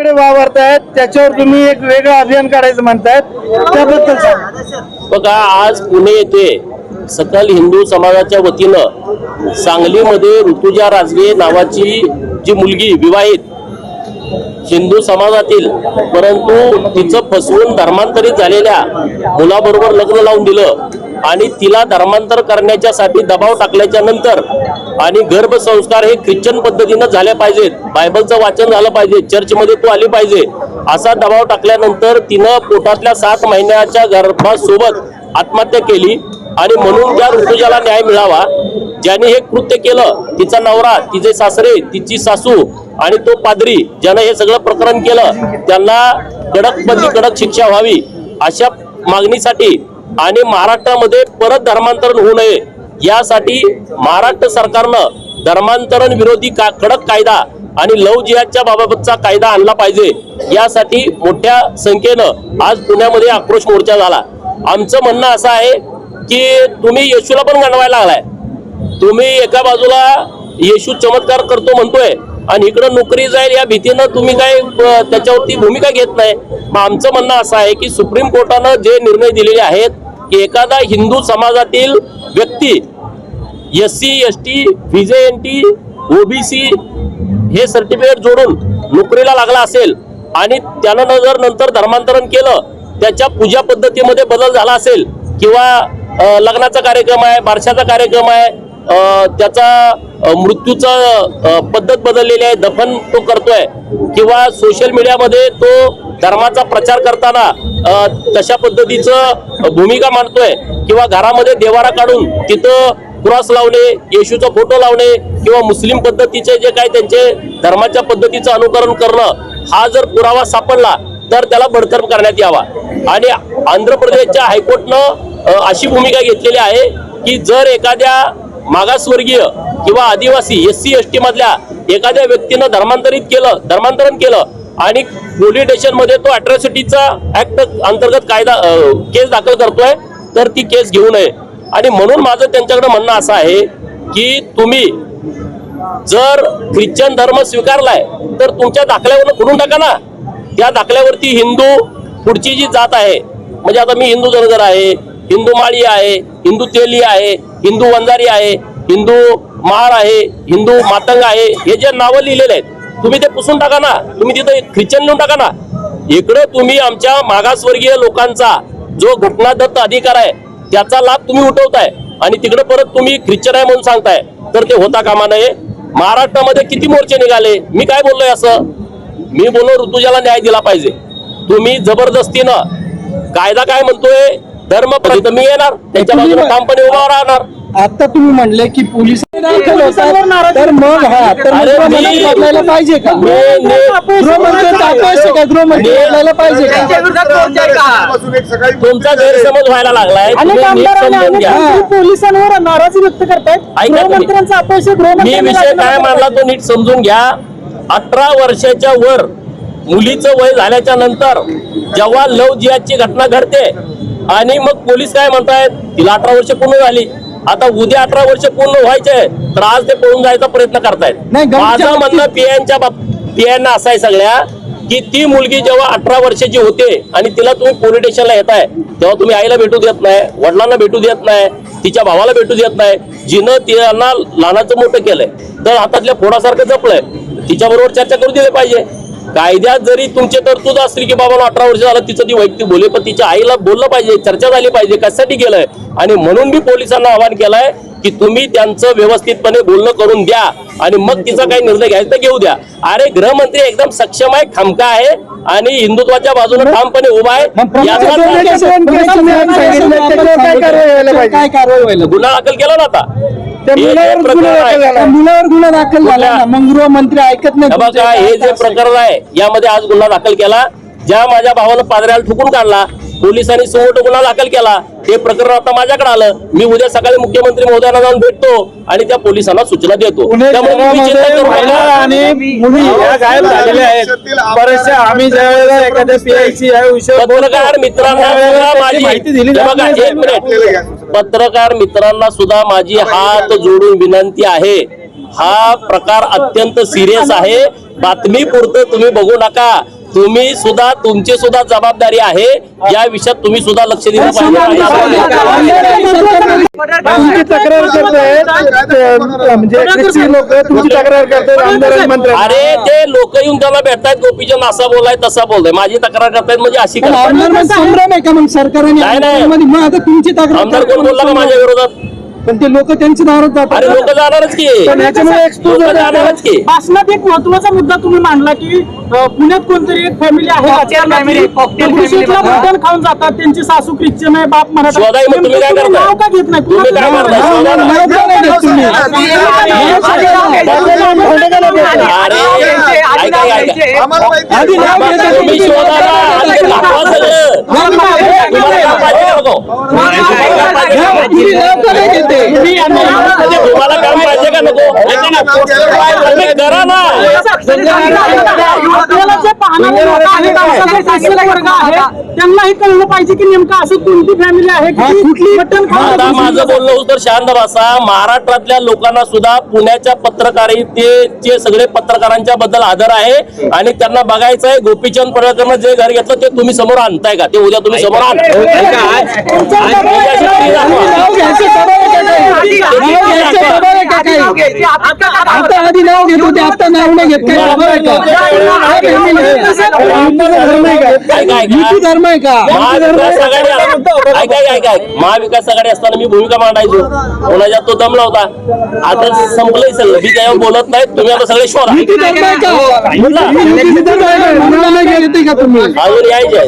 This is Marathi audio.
कडे वावरतायत त्याच्यावर तुम्ही एक वेगळं अभियान काढायचं म्हणतायत. त्याबद्दल बघा आज पुणे येथे सकल हिंदू समाजाच्या वतीनं सांगलीमध्ये ऋतुजा राजगे नावाची जी मुलगी विवाहित हिंदू समाजातील परंतु तिचं फसवून धर्मांतरित झालेल्या मुलाबरोबर लग्न लावून दिलं आणि तिला धर्मांतर करण्याच्यासाठी दबाव टाकल्याच्या नंतर आणि गर्भसंस्कार हे ख्रिश्चन पद्धतीनं झाले पाहिजेत बायबलचं वाचन झालं पाहिजे. चर्चमध्ये तू आली पाहिजे. असा दबाव टाकल्यानंतर तिनं पोटातल्या सात महिन्याच्या गर्भासोबत आत्महत्या केली आणि म्हणून त्या ऋतुजाला न्याय मिळावा. ज्याने हे कृत्य केलं तिचा नवरा तिचे सासरे तिची सासू आणि तो पादरी ज्यानं हे सगळं प्रकरण केलं त्यांना कडक बंदी कडक शिक्षा व्हावी अशा मागणीसाठी आणि महाराष्ट्रामध्ये परत धर्मांतरण होऊ नये. यासाठी महाराष्ट्र सरकारनं धर्मांतरण विरोधी का कडक कायदा आणि लव जिहादच्या बाबतचा कायदा आणला पाहिजे. यासाठी मोठ्या संख्येनं आज पुण्यामध्ये आक्रोश मोर्चा झाला. आमचं म्हणणं असं आहे की तुम्ही येशूला पण गणवायला लागलाय. तुम्ही एका बाजूला येशू चमत्कार करतो म्हणतोय आणि इकडं नोकरी जाईल या भीतीनं तुम्ही काय त्याच्यावरती भूमिका घेत नाही. मग आमचं म्हणणं असं आहे की सुप्रीम कोर्टानं जे निर्णय दिलेले आहेत की एखादा हिंदू समाजातील व्यक्ती S C S T VJ N T OBC हे सर्टिफिकेट जोडून नोकरीला लागला असेल आणि त्यानं जर नंतर धर्मांतरण केलं त्याच्या पूजा पद्धतीमध्ये बदल झाला असेल किंवा लग्नाचा कार्यक्रम आहे बारशाचा कार्यक्रम आहे त्याचा मृत्यूचा पद्धत बदललेली आहे दफन तो करतोय किंवा सोशल मीडियामध्ये तो धर्माचा प्रचार करताना तशा पद्धतीचं भूमिका मांडतोय किंवा घरामध्ये देवारा काढून तिथं क्रॉस लावणे येशूचा फोटो लावणे किंवा मुस्लिम पद्धतीचे जे काय त्यांचे धर्माच्या पद्धतीचं अनुकरण करणं हा जर पुरावा सापडला तर त्याला बडतर्फ करण्यात यावा. आणि आंध्र प्रदेशच्या हायकोर्टनं अशी भूमिका घेतलेली आहे की जर एखाद्या मागासवर्गीय किंवा आदिवासी एस सी एस टी मधल्या एखाद्या व्यक्तीनं धर्मांतरित केलं धर्मांतरण केलं आणि पोलीस स्टेशनमध्ये तो अट्रॉसिटीचा ऍक्ट अंतर्गत कायदा केस दाखल करतोय तर ती केस घेऊ नये. आणि म्हणून माझं त्यांच्याकडे म्हणणं असं आहे की तुम्ही जर ख्रिश्चन धर्म स्वीकारलाय तर तुमच्या दाखल्यावरनं खोडून टाका ना. त्या दाखल्यावरती हिंदू पुढची जी जात आहे म्हणजे आता मी हिंदू धनगर आहे हिंदू माळी आहे हिंदू तेली आहे हिंदू वंजारी आहे हिंदू माळ आहे हिंदू मातंग आहे हे जे नावं लिहिलेले आहेत तुम्ही ते पुसून टाका ना. तुम्ही तिथं ख्रिश्चन लिहून टाका ना. इकडं तुम्ही आमच्या मागासवर्गीय लोकांचा जो घटनादत्त अधिकार आहे त्याचा लाभ तुम्ही उठवताय आणि तिकडे परत तुम्ही ख्रिश्चन आहे म्हणून सांगताय. तर ते होता कामा नये. महाराष्ट्रामध्ये किती मोर्चे निघाले? मी काय बोललोय असं? मी बोललो ऋतुजाला न्याय दिला पाहिजे. तुम्ही जबरदस्तीनं कायदा काय म्हणतोय? धर्म मी येणार त्यांच्या बाजूने ठामपणे उभा राहणार. आता तुम्ही म्हणले की पोलीस दाखल होतात तर मग हा तर मग गृहमंत्री बदलायला पाहिजे का? अपयश आहे का? गृहमंत्री बदलायला पाहिजे का? तुमचा गैरसमज व्हायला लागलाय. अनेक अनेक मंत्री पोलिसांवर नाराजी व्यक्त करतायत. ऐका तुम्ही. गृहमंत्र्यांचा अपयश आहे, मी गृहमंत्र्यांनी विषय काय. मांडला तो नीट समजून घ्या. अठरा वर्षाच्या वर मुलीचं वय झाल्याच्यानंतर जेव्हा लव जिहादची घटना घडते आणि मग पोलीस काय म्हणतायत तिला अठरा वर्ष पूर्ण झाली. आता उद्या अठरा वर्ष पूर्ण व्हायचे तर आज ते पळून जायचा प्रयत्न करतायत. माझं म्हणणं पियांच्या पियांना असं आहे सगळ्या की ती मुलगी जेव्हा अठरा वर्षाची होते आणि तिला तुम्ही पोलीस स्टेशनला येताय तेव्हा तुम्ही आईला भेटू देत नाही वडिलांना भेटू देत नाही तिच्या भावाला भेटू देत नाही जिनं त्यांना लहानाचं मोठं केलंय. तर हातातल्या फोडासारखं जपलंय. तिच्याबरोबर चर्चा करू दिली पाहिजे. कायद्यात जरी तुमचे तरतूद असली की बाबा अठरा वर्ष झालं तिचं ती वैयक्तिक बोले पण तिच्या आईला बोललं पाहिजे चर्चा झाली पाहिजे कशासाठी केलंय आणि म्हणून मी पोलिसांना आवाहन केलंय की तुम्ही त्यांचं व्यवस्थितपणे बोलणं करून द्या. आणि मग तिचा काही निर्णय घ्यायचा घेऊ द्या. अरे गृहमंत्री एकदम सक्षम आहे खमका आहे आणि हिंदुत्वाच्या बाजूने ठामपणे उभा आहे? गुन्हा दाखल केला ना आता? त्या हे जे मुलावर प्रकरण गुन्हा आहे, दाखल झाला. त्या मुलावर गुन्हा दाखल झाला. ना मग गृहमंत्री ऐकत नाही हे हे जे काय प्रकरण आहे यामध्ये आज गुन्हा दाखल केला. ज्या माझ्या भावाला पादऱ्याला ठुकून काढला पोलिसांनी समोर गुन्हा दाखल केला. ते प्रकरण आता माझ्याकडे आलं. मी उद्या सकाळी मुख्यमंत्री महोदयांना जाऊन भेटतो आणि त्या पोलिसांना सूचना देतो. पत्रकार मित्रांना त्यावेळेला सुद्धा त्याची माझी माहिती दिली हे जात बघा, नाही. एक मिनिट. पत्रकार मित्रांना सुद्धा माझी हात जोडून विनंती आहे. हा प्रकार अत्यंत सिरियस आहे. बातमी पुरतं तुम्ही बघू नका. तुम्ही सुद्धा तुमची सुद्धा जबाबदारी आहे या विषयात तुम्ही सुद्धा लक्ष दिलं पाहिजे तुमची तक्रार करतायत म्हणजे लोक तुमची तक्रार करतायत आमदार आणि मंत्री अरे ते लोक येऊन त्याला भेटतायत गोपीचंद असा बोलाय तसा बोलताय माझी तक्रार करतायत म्हणजे अशी संभ्रम आहे का मग सरकारने नाही, नाही. आमदारांमध्ये? मग आता तुमची तक्रार आमदार कोण बोलला का माझ्या विरोधात पण ते लोक त्यांच्या दारात अरे जातात जाणारच की पण याच्यामुळे expose लोक होतात. जाणारच की भाषणात एक महत्त्वाचा मुद्दा तुम्ही मांडला की अ, पुण्यात कोणतरी एक फॅमिली आहे राजकारणातली. दगडूशेठला मटण खाऊन जातात त्यांची सासू ख्रिश्चन आहे बाप मराठा शोधाय मग तुम्ही काय नेमकं करताय? नाव का घेत नाही तुम्ही काय करताय? नाव- शोधा ना. नाव का नाही घेत तुम्ही? अरे ऐका ऐका आम्हाला माहिती आहे. आधी नाव घेता तुम्ही शोधा ना आणि ते दाखवा सगळं तुम्हाला काम पाहिजे का नको तुम्हाला काम पाहिजे का नको? तुम्ही नाव का नाही घेते? तुम्हाला काम पाहिजे का नको करा ना. आपल्याला जे पाहणारे लोक आहेत, आमचा जो साक्षर वर्ग आहे, त्यांनाही कळलं पाहिजे की नेमकं असं कोणती फॅमिली आहे की कुठली? मटण आता माझं बोलणं तर शांत बसा. महाराष्ट्रातल्या लोकांना सुद्धा पुण्याच्या पत्रकारितेचे सगळे पत्रकारांच्या बद्दल आदर आहे आणि त्यांना बघायचं आहे. गोपीचंद पडळकरनं जे घर घेतलं ते तुम्ही समोर आणताय का? ते उद्या तुम्ही समोर आण. आता आधी नाव घेत. होते आता नाव नाही घेत. काय family आहे? आमदार धर्म आहे? का काय काय युती धर्म आहे का? महाविकास आघाडी असताना मी भूमिका मांडायचो. कोणाच्या तो दमला होता? आता संपलंय सगळं. मी त्यावर बोलत नाही. तुम्ही आता सगळे शोधा. युती धर्म आहे का? का? तुम्ही अजून यायचे